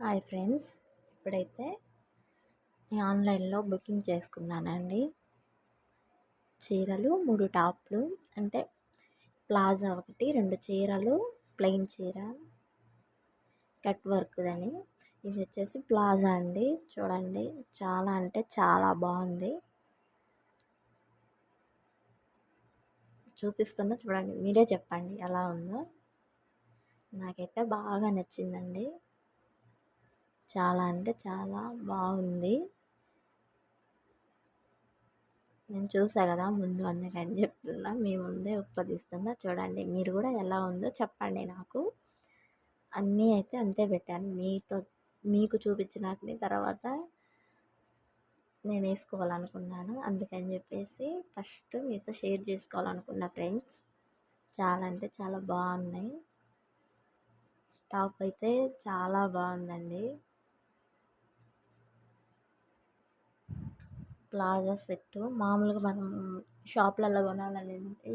Hi friends ఇప్పుడైతే నేను ఆన్లైన్లో బుకింగ్ చేసుకున్నానండి. చీరలు మూడు టాప్లు అంటే ప్లాజా ఒకటి రెండు చీరలు ప్లెయిన్ చీర కట్ వర్క్దని ఇది వచ్చేసి ప్లాజా అండి. చూడండి చాలా అంటే చాలా బాగుంది. చూపిస్తున్నా చూడండి మీరే చెప్పండి ఎలా ఉందో. నాకైతే బాగా నచ్చిందండి. చాలా అంటే చాలా బాగుంది. నేను చూసా కదా ముందు అందుకని చెప్తున్నా. మీ ముందే ఉప్పదిస్తున్నా చూడండి మీరు కూడా ఎలా ఉందో చెప్పండి నాకు. అన్నీ అయితే అంతే పెట్టాను. మీతో మీకు చూపించినాకని తర్వాత నేను వేసుకోవాలనుకున్నాను. అందుకని చెప్పేసి ఫస్ట్ మీతో షేర్ చేసుకోవాలనుకున్నా ఫ్రెండ్స్ చాలా అంటే చాలా బాగున్నాయి. టాప్ అయితే చాలా బాగుందండి. Plaza set. మామూలుగా మనం షాప్లలో కొనాలంటే అంటే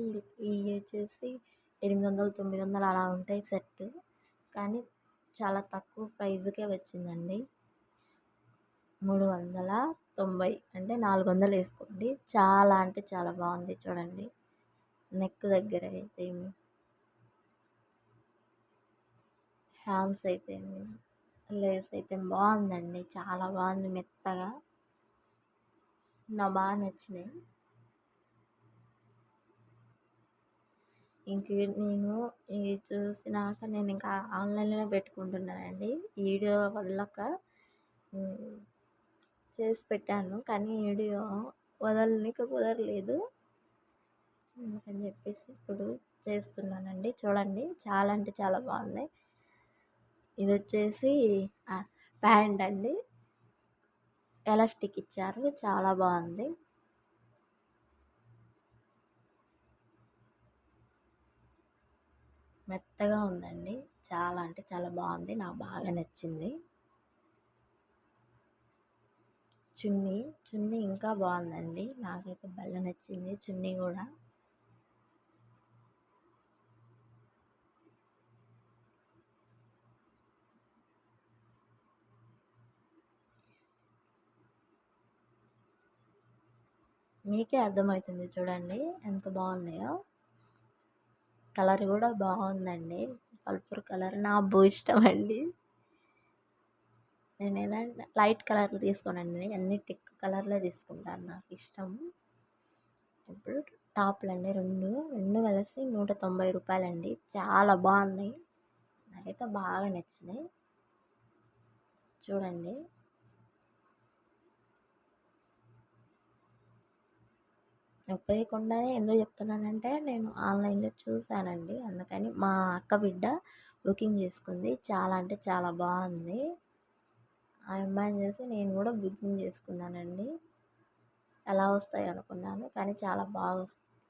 ఇవి వచ్చేసి ఎనిమిది వందలు తొమ్మిది వందలు అలా ఉంటాయి సెట్టు. కానీ చాలా తక్కువ ప్రైస్కే వచ్చిందండి. మూడు వందల తొంభై అంటే నాలుగు వందలు వేసుకోండి. చాలా అంటే చాలా బాగుంది చూడండి. నెక్ దగ్గర అయితే హ్యాండ్స్ అయితే లేస్ అయితే బాగుందండి. చాలా బాగుంది మెత్తగా. నాకు బాగా నచ్చినాయి. ఇంక నేను ఇది చూసినాక నేను ఇంకా ఆన్లైన్లోనే పెట్టుకుంటున్నానండి. వీడియో వదలక చేసి పెట్టాను. కానీ వీడియో వదలనిక కుదరలేదు. అందుకని చెప్పేసి ఇప్పుడు చేస్తున్నానండి. చూడండి చాలా అంటే చాలా బాగుంది ఇది వచ్చేసి ప్యాంట్ అండి. ఎలాస్టిక్ ఇచ్చారు చాలా బాగుంది. మెత్తగా ఉందండి. చాలా అంటే చాలా బాగుంది. నాకు బాగా నచ్చింది. చున్నీ చున్నీ ఇంకా బాగుందండి. నాకైతే బల్ల నచ్చింది. చున్నీ కూడా. మీకే అర్థమవుతుంది చూడండి. ఎంత బాగున్నాయో. కలర్ కూడా బాగుందండి. పల్పూర్ కలర్ నా బో ఇష్టం అండి. నేను ఏదంటే లైట్ కలర్లు తీసుకోనండి. అన్ని టిక్ కలర్లే తీసుకుంటాను. నాకు ఇష్టం. ఇప్పుడు టాప్లు అండి రెండు. రెండు కలిసి నూట తొంభై రూపాయలండి. చాలా బాగున్నాయి. నాకైతే బాగా నచ్చినాయి. చూడండి. చెప్పేయకుండానే ఎందుకు చెప్తున్నానంటే నేను ఆన్లైన్లో చూశానండి. అందుకని మా అక్క బిడ్డ బుకింగ్ చేసుకుంది. చాలా అంటే చాలా బాగుంది. ఆ అమ్మాయిని చూసి నేను కూడా బుకింగ్ చేసుకున్నానండి. ఎలా వస్తాయి అనుకున్నాను. కానీ చాలా బాగా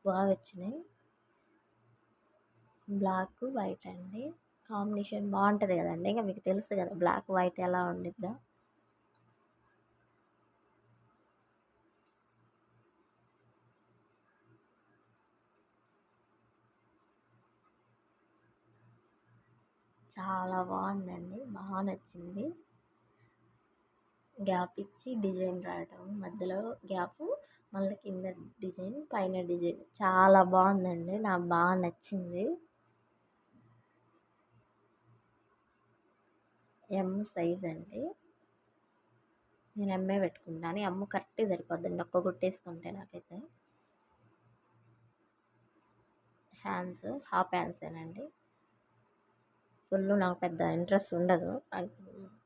బాగా వచ్చినాయి. బ్లాక్ వైట్ అండి. కాంబినేషన్ బాగుంటుంది కదండి. ఇంకా మీకు తెలుసు కదా బ్లాక్ వైట్ ఎలా ఉండిద్దా. చాలా బాగుందండి. బాగా నచ్చింది. గ్యాప్ ఇచ్చి డిజైన్ రాయటం మధ్యలో గ్యాప్ మళ్ళీ కింద డిజైన్ పైన డిజైన్. చాలా బాగుందండి. నాకు బాగా నచ్చింది. ఎమ్ సైజ్ అండి? నేను ఎమ్మే పెట్టుకుంటాను. ఎమ్ కరెక్ట్ సరిపోద్దండి. ఒక్క గుట్టేసుకుంటే నాకైతే. హ్యాండ్స్ హాఫ్ హ్యాండ్సేనండి ఫుల్ నాకు పెద్ద ఇంట్రెస్ట్ ఉండదు.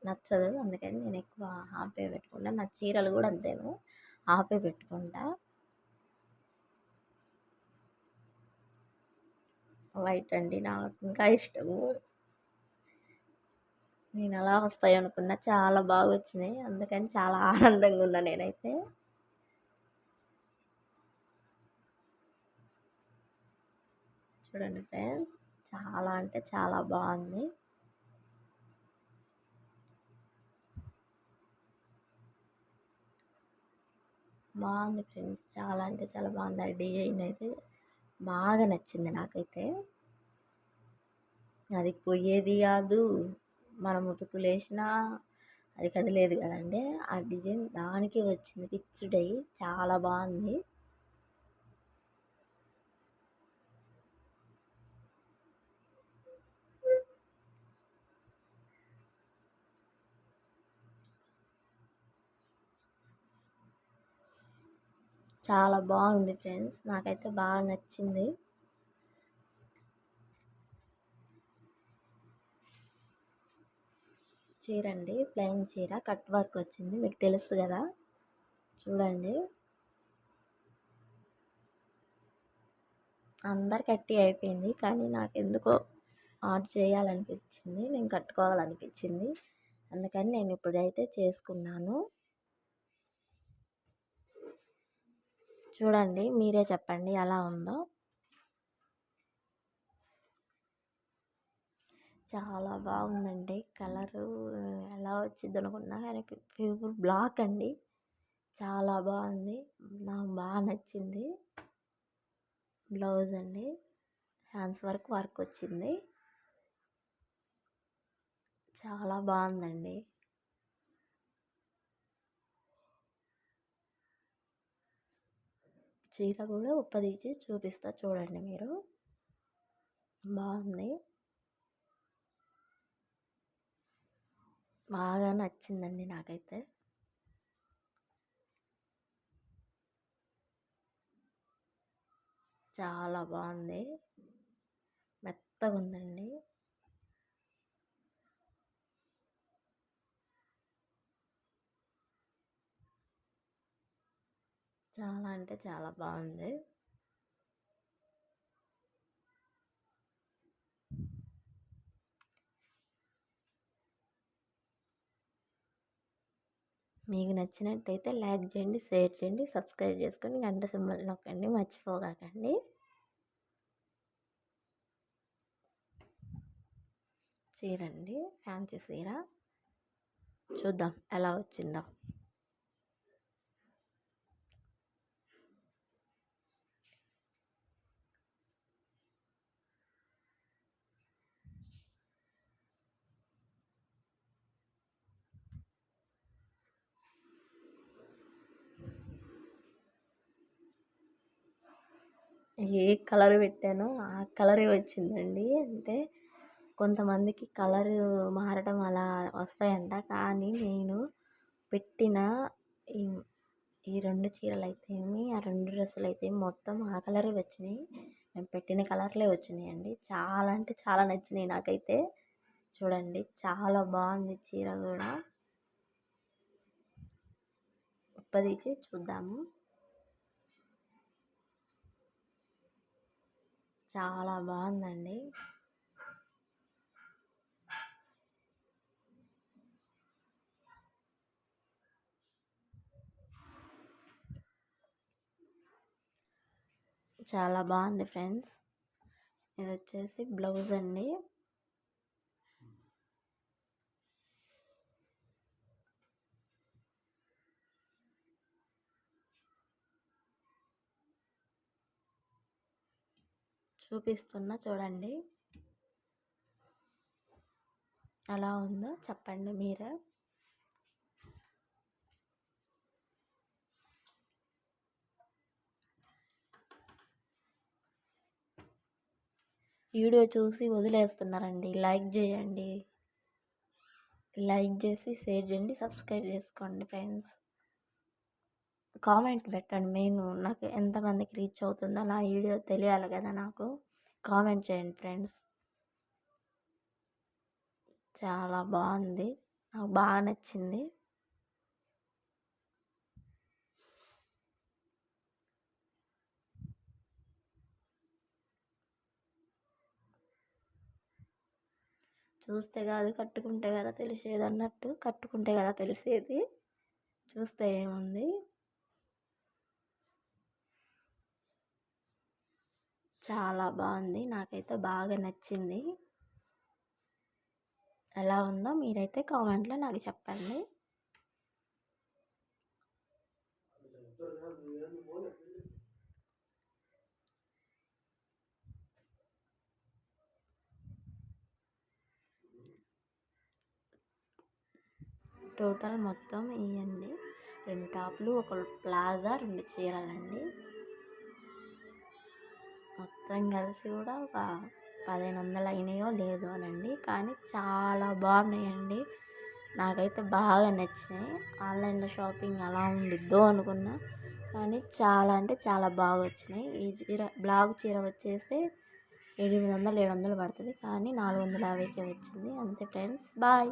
నచ్చదు. అందుకని నేను ఎక్కువ హాఫే పెట్టుకుంటా. నా చీరలు కూడా అంతేను. హాఫే పెట్టుకుంటా. వైట్ అండి నాకు ఇంకా ఇష్టము. నేను అలా వస్తాయి అనుకున్నా చాలా బాగా వచ్చినాయి అందుకని చాలా ఆనందంగా ఉన్నా నేనైతే. చూడండి ఫ్రెండ్స్. చాలా అంటే చాలా బాగుంది. బాగుంది ఫ్రెండ్స్. చాలా అంటే చాలా బాగుంది. ఆ డిజైన్ అయితే బాగా నచ్చింది నాకైతే. అది పోయేది కాదు. మనం ఉతుకులేసినా అది కదిలేదు కదండి. ఆ డిజైన్ దానికి వచ్చింది. ఫిక్స్డ్ అయ్యి చాలా బాగుంది. చాలా బాగుంది ఫ్రెండ్స్. నాకైతే బాగా నచ్చింది. చీర అండి ప్లెయిన్ చీర. కట్ వర్క్ వచ్చింది. మీకు తెలుసు కదా. చూడండి. అందరు కట్టి అయిపోయింది. కానీ నాకు ఎందుకో ఆర్డర్ చేయాలనిపించింది. నేను కట్టుకోవాలనిపించింది. అందుకని నేను ఇప్పుడైతే చేసుకున్నాను. చూడండి మీరే చెప్పండి ఎలా ఉందో. చాలా బాగుందండి. కలరు ఎలా వచ్చింది అనుకున్నా కానీ ప్యూర్ బ్లాక్ అండి. చాలా బాగుంది. నాకు బాగా నచ్చింది. బ్లౌజ్ అండి. హ్యాండ్స్ వర్క్ వర్క్ వచ్చింది. చాలా బాగుందండి. చీర కూడా ఉప్పదీసి చూపిస్తా చూడండి మీరు. బాగుంది. బాగా నచ్చిందండి నాకైతే. చాలా బాగుంది. మెత్తగా ఉందండి చాలా అంటే చాలా బాగుంది. మీకు నచ్చినట్టయితే లైక్ చేయండి షేర్ చేయండి సబ్స్క్రైబ్ చేసుకొని గంట సింబల్ నొక్కండి మర్చిపోగాకండి. చీర అండి ఫ్యాన్సీ చీర. చూద్దాం ఎలా వచ్చిందో. ఏ కలర్ పెట్టానో ఆ కలరే వచ్చిందండి. అంటే కొంతమందికి కలర్ మారడం అలా వస్తాయంట. కానీ నేను పెట్టిన ఈ ఈ రెండు చీరలు అయితేమి ఆ రెండు డ్రెస్సులు అయితే మొత్తం ఆ కలరే వచ్చినాయి. నేను పెట్టిన కలర్లే వచ్చినాయి అండి చాలా అంటే చాలా నచ్చినాయి నాకైతే. చూడండి చాలా బాగుంది చీర కూడా. ఉప్పదీసి చూద్దాము. చాలా బాగుందండి. చాలా బాగుంది ఫ్రెండ్స్. ఇది వచ్చేసి బ్లౌజ్ అండి. చూపిస్తున్నా చూడండి. ఎలా ఉందో చెప్పండి మీరే. వీడియో చూసి వదిలేస్తున్నారండి. లైక్ చేయండి. లైక్ చేసి షేర్ చేయండి సబ్స్క్రైబ్ చేసుకోండి ఫ్రెండ్స్. కామెంట్ పెట్టండి మెయిన్ నాకు ఎంతమందికి రీచ్ అవుతుందో నా వీడియో తెలియాలి కదా నాకు. కామెంట్ చేయండి ఫ్రెండ్స్. చాలా బాగుంది. నాకు బాగా నచ్చింది. చూస్తే కాదు కట్టుకుంటే కదా తెలిసేది అన్నట్టు కట్టుకుంటే కదా తెలిసేది. చూస్తే ఏముంది? చాలా బాగుంది. నాకైతే బాగా నచ్చింది. ఎలా ఉందో మీరైతే కామెంట్లో నాకు చెప్పండి. టోటల్ మొత్తం ఇవ్వండి రెండు టాప్లు ఒక ప్లాజా రెండు చీరలండి. మొత్తం కలిసి కూడా ఒక పదిహేను వందలు అయినాయో లేదో అనండి. కానీ చాలా బాగున్నాయండి. నాకైతే బాగా నచ్చినాయి. ఆన్లైన్లో షాపింగ్ ఎలా ఉండిద్దో అనుకున్నా. కానీ చాలా అంటే చాలా బాగా వచ్చినాయి. ఈ చీర బ్లాక్ చీర వచ్చేసి ఎనిమిది వందలు ఏడు వందలు పడుతుంది. కానీ నాలుగు వందల యాభైకే వచ్చింది. అంతే ఫ్రెండ్స్ బాయ్.